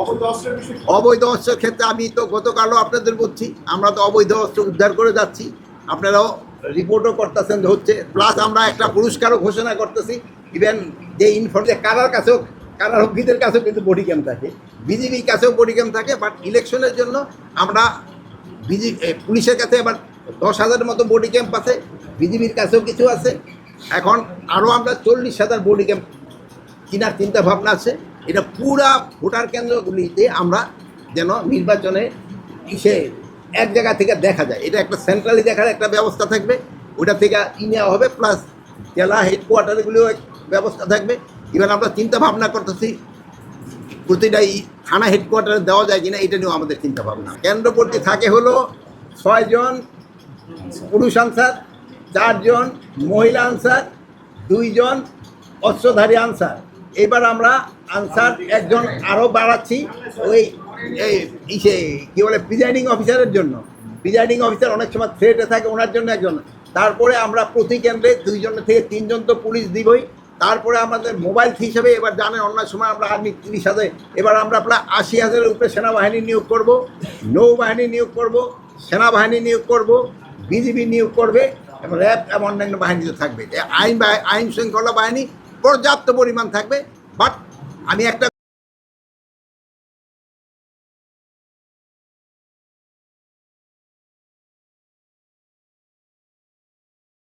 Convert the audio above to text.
অবৈধ অস্ত্রের অবৈধ ক্ষেত্রে আমি তো গতকালও আপনাদের বলছি আমরা তো অবৈধ অস্ত্র উদ্ধার করে যাচ্ছি। আপনারাও রিপোর্টও করতেছেন হচ্ছে প্লাস আমরা একটা পুরস্কারও ঘোষণা করতেছি। ইভেন যে ইনফর্ম কারার কাছেও কারারক্ষীদের কাছেও কিন্তু বডি ক্যাম্প থাকে। বিজিবির কাছেও বডি ক্যাম্প থাকে বাট ইলেকশনের জন্য আমরা বিজি পুলিশের কাছে এবার দশ হাজারের মতো বডি ক্যাম্প আছে বিজিবির কাছেও কিছু আছে। এখন আরও আমরা চল্লিশ হাজার বডি ক্যাম্প কেনার চিন্তা ভাবনা আছে। এটা পুরা ভোটার কেন্দ্রগুলিতে আমরা যেন নির্বাচনে ইসে এক জায়গা থেকে দেখা যায়। এটা একটা সেন্ট্রালি দেখার একটা ব্যবস্থা থাকবে। ওটা থেকে ই নেওয়া হবে প্লাস জেলা হেডকোয়ার্টারগুলিও ব্যবস্থা থাকবে। এবার আমরা চিন্তা ভাবনা করতেছি, প্রতিটা থানা হেডকোয়ার্টারে দেওয়া যায় কিনা, এটা নিয়েও আমাদের চিন্তা ভাবনা। কেন্দ্রবর্তী থাকে হলো ছয়জন পুরুষ আনসার চারজন মহিলা আনসার দুইজন অস্ত্রধারী আনসার। এবার আমরা আনসার একজন আরও বাড়াচ্ছি, ওই ইসে কী বলে প্রিজাইডিং অফিসারের জন্য। প্রিজাইডিং অফিসার অনেক সময় থ্রেটে থাকে ওনার জন্য একজন। তারপরে আমরা প্রতি কেন্দ্রে দুইজন থেকে তিনজন তো পুলিশ দিবই। তারপরে আমাদের মোবাইল হিসেবে এবার জানেন অন্য সময় আমরা আর্মি তিরিশ হাজার, এবার আমরা প্রায় আশি হাজারের উপরে সেনাবাহিনী নিয়োগ করব, নৌবাহিনী নিয়োগ করব, সেনাবাহিনী নিয়োগ করব, বিজিবি নিয়োগ করবে, এবং র্যাব এবং অন্যান্য বাহিনী থাকবে। আইন আইন শৃঙ্খলা বাহিনী পর্যাপ্ত পরিমাণ থাকবে বাট আমি একটা